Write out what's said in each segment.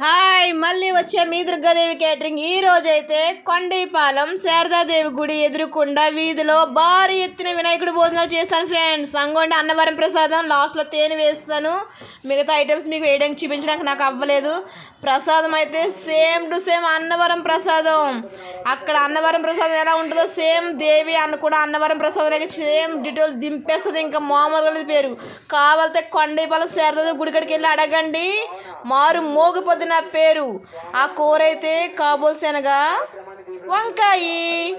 Hi మళ్ళీ వచ్చే మీ Durgadevi catering ఈ రోజైతే కొండీపాలెం శారదాదేవి గుడి ఎదురుకుండా వీధిలో భారీ ఎత్తున వినాయకుడు భోజనాలు చేస్తాను ఫ్రెండ్స్. అంగోండి అన్నవరం ప్రసాదం లాస్ట్లో తేనె వేస్తాను. మిగతా ఐటమ్స్ మీకు వేయడానికి చూపించడానికి నాకు అవ్వలేదు. ప్రసాదం అయితే సేమ్ టు సేమ్ అన్నవరం ప్రసాదం. అక్కడ అన్నవరం ప్రసాదం ఎలా ఉంటుందో సేమ్ దేవి అన్న కూడా అన్నవరం ప్రసాదం సేమ్ డీటెయిల్స్ దింపేస్తుంది. ఇంకా మామూలుగా పేరు. కావాలితే కొండైపాలెం శారదాదేవి గుడి కాడికి వెళ్ళి అడగండి. మారు మోగిపోద్ది నా పేరు. ఆ కూర అయితే కాబోల్ వంకాయ వంకాయి.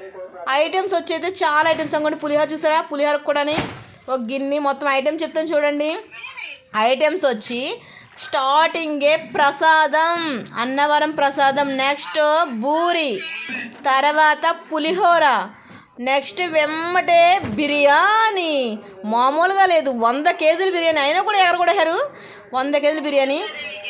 ఐటమ్స్ వచ్చైతే చాలా ఐటమ్స్ అనుకోండి పులిహోర చూసారా? పులిహోర కూడా ఒక గిన్నె మొత్తం ఐటమ్స్ చెప్తాను చూడండి. ఐటమ్స్ వచ్చి స్టార్టింగే ప్రసాదం అన్నవరం ప్రసాదం నెక్స్ట్ బూరి తర్వాత పులిహోర నెక్స్ట్ వెమ్మటే బిర్యానీ. మామూలుగా లేదు వంద కేజీల బిర్యానీ. అయినా కూడా ఎక్కడ కొడేశారు వంద కేజీల బిర్యానీ.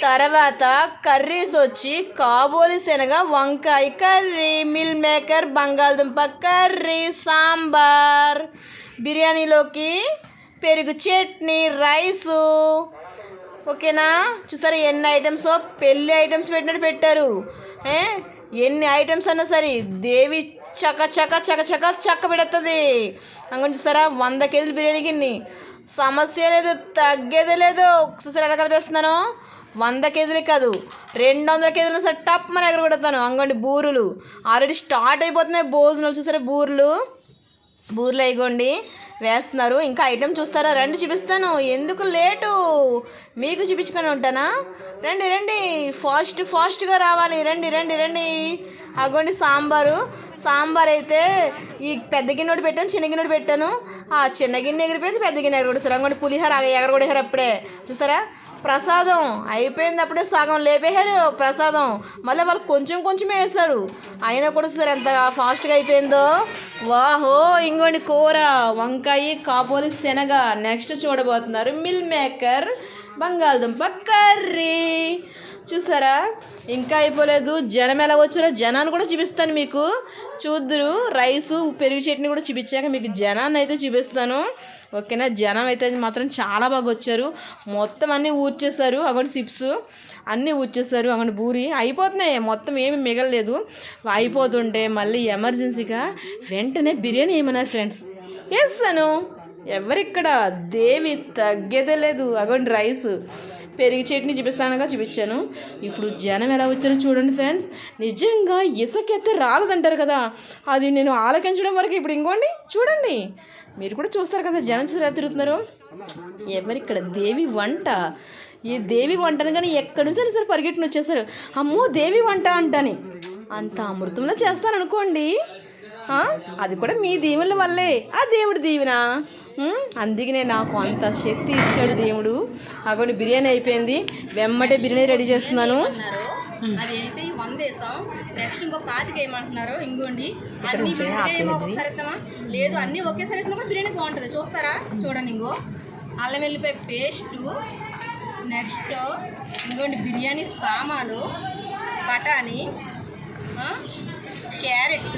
తర్వాత కర్రీస్ వచ్చి కాబోలి శనగ వంకాయ కర్రీ మిల్ మేకర్ బంగాళదుంప కర్రీ సాంబార్. బిర్యానీలోకి పెరుగు చట్నీ రైసు. ఓకేనా? చూసారా ఎన్ని ఐటమ్స్? పెళ్ళి ఐటమ్స్ పెట్టినట్టు పెట్టారు. ఎన్ని ఐటమ్స్ అన్నా సరే దేవి చక చక చక చక చక్క పెడుతుంది. అంగని చూసారా వంద కేజీలు బిర్యానీకి సమస్య లేదు తగ్గేదే లేదు. చూసారా ఎలా కలిపేస్తున్నాను? వంద కేజీలు కాదు రెండు వందల కేజీలు సరే టప్ మన ఎగర కొడతాను. అంగండి బూరులు. ఆల్రెడీ స్టార్ట్ అయిపోతున్నాయి భోజనాలు. చూసారా బూరులు? బూరులు అయిగోండి. వేస్తున్నారు. ఇంకా ఐటెం చూస్తారా? రండి చూపిస్తాను. ఎందుకు లేటు? మీకు చూపించుకొని ఉంటానా? రండి రండి. ఫాస్ట్ ఫాస్ట్గా రావాలి. రండి రండి రండి. అగోండి సాంబారు. సాంబార్ అయితే ఈ పెద్ద గిన్నె ఒకటి పెట్టాను చిన్న గిన్నెడు పెట్టాను. ఆ చిన్న గిన్నె ఎగిరిపోయింది పెద్ద గిన్నె ఎగరగొడేసారు అంగోండి పులిహోర ఎగరగొడేసారు అప్పుడే. చూసారా? ప్రసాదం అయిపోయింది అప్పుడే సగం లేపేశారు ప్రసాదం. మళ్ళీ వాళ్ళు కొంచెం కొంచెమే వేస్తారు అయినా కూడా చూసారు ఎంత ఫాస్ట్గా అయిపోయిందో. వాహో ఇంకోండి కూర వంకాయ కాబోలి శనగ. నెక్స్ట్ చూడబోతున్నారు మిల్ మేకర్ బంగాళదుంప కర్రీ. చూసారా? ఇంకా అయిపోలేదు. జనం ఎలా వచ్చారో జనాన్ని కూడా చూపిస్తాను మీకు. చూద్దురు. రైసు పెరుగు చట్నీ కూడా చూపించాక మీకు జనాన్ని అయితే చూపిస్తాను. ఓకేనా? జనం అయితే మాత్రం చాలా బాగా వచ్చారు. మొత్తం అన్నీ ఊడ్చేస్తారు అక్కడ సిప్స్ అన్నీ ఊడ్చేస్తారు అక్కడ బూరి. అయిపోతున్నాయి. మొత్తం ఏమి మిగలలేదు. అయిపోతుంటే మళ్ళీ ఎమర్జెన్సీగా వెంటనే బిర్యానీ ఏమన్నారు ఫ్రెండ్స్. వేస్తాను ఎవరిక్కడ? దేవి తగ్గేదే లేదు. అగోండి రైస్. పెరిగి చట్నీ చూపిస్తానగా చూపించాను. ఇప్పుడు జనం ఎలా వచ్చారో చూడండి ఫ్రెండ్స్. నిజంగా ఇసుకెత్తే రాలేదంటారు కదా. అది నేను ఆలకించడం వరకు ఇప్పుడు ఇంకోండి చూడండి. మీరు కూడా చూస్తారు కదా జనం చూసి ఎలా తిరుగుతున్నారు. ఎవరిక్కడ దేవి వంట? ఈ దేవి వంటను కానీ ఎక్కడి నుంచి అయినా సరే పరిగెట్టుని వచ్చేస్తారు. అమ్మో దేవి వంట అంటని. అంత అమృతంలో చేస్తాను అనుకోండి అది కూడా మీ దీవెనల వల్లే. ఆ దేవుడి దీవెన? అందుకనే నాకు అంత శక్తి ఇచ్చాడు దేవుడు. అక్కడ బిర్యానీ అయిపోయింది. వెమ్మటే బిర్యానీ రెడీ చేస్తున్నాను. అదైతే వంద వేసాం నెక్స్ట్ ఇంకో పాతికి వేయమంటున్నారు ఇంకోండి అన్ని ఒకసారి లేదు అన్ని ఒకేసారి వేసినప్పుడు బిర్యానీ బాగుంటుంది. చూస్తారా? చూడండి ఇంకో. అల్లం వెల్లిపాయ పేస్టు నెక్స్ట్ ఇంకోండి బిర్యానీ సామాను బఠానీ క్యారెట్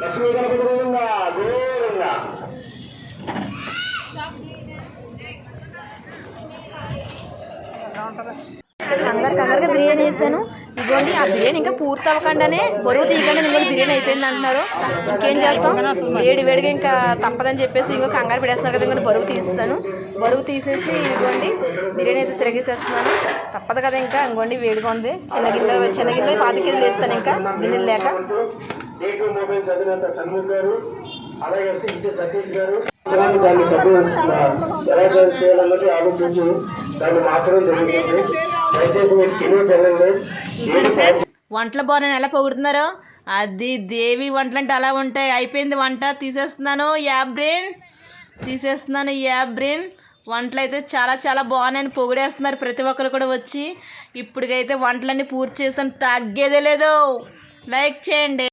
లక్ష్మీ గణపతి గోవిందా గోవిందా కంగారు కంగారుగా బిర్యానీ వేసాను ఇదిగోండి ఆ బిర్యానీ ఇంకా పూర్తి అవ్వకుండానే బరువు తీయకుండా ఇంకో బిర్యానీ అయిపోయింది అంటున్నారు. ఇంకేం చేస్తాం? వేడి వేడిగా ఇంకా తప్పదని చెప్పేసి ఇంకో కంగారు పెడేస్తున్నారు కదా ఇంకా బరువు తీస్తాను బరువు తీసేసి ఇదిగోండి బిర్యానీ అయితే తిరిగేసేస్తున్నాను. తప్పదు కదా ఇంకా ఇంకోండి వేడిగా ఉంది. చిన్న గిన్నె చిన్న గిన్నె పాతి కేజీలు వేస్తాను ఇంకా గిన్నెలు లేక. అలాగే సతీష్ గారు దాన్ని ఎలా చేయాలన్నది ఆలోచించి దాన్ని మాత్రం జరుగుతుంది వంటలు బాగున్నాను ఎలా పొగుడుతున్నారో? అది దేవి వంటలు అంటే అలా ఉంటాయి. అయిపోయింది వంట. తీసేస్తున్నాను. యాబ్రేన్ తీసేస్తున్నాను. యాబ్రేన్ వంటలు అయితే చాలా చాలా బాగున్నాయని పొగిడేస్తున్నారు ప్రతి ఒక్కరు కూడా వచ్చి. ఇప్పటికైతే వంటలన్నీ పూర్తి చేసాను. తగ్గేదే లేదు. లైక్ చేయండి.